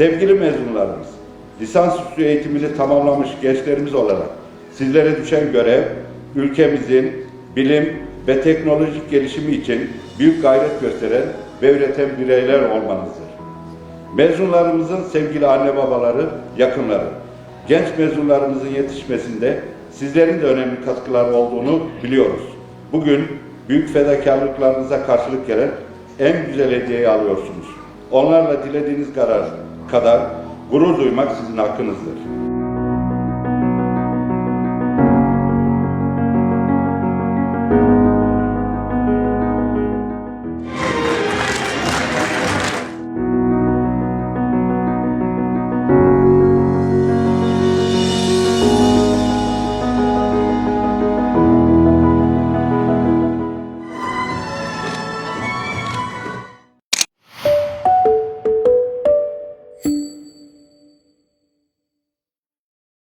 Sevgili mezunlarımız, lisansüstü eğitimini tamamlamış gençlerimiz olarak sizlere düşen görev, ülkemizin bilim ve teknolojik gelişimi için büyük gayret gösteren ve üreten bireyler olmanızdır. Mezunlarımızın sevgili anne babaları, yakınları, genç mezunlarımızın yetişmesinde sizlerin de önemli katkıları olduğunu biliyoruz. Bugün büyük fedakarlıklarınıza karşılık gelen en güzel hediyeyi alıyorsunuz. Onlarla dilediğiniz kadar, kadar gurur duymak sizin hakkınızdır.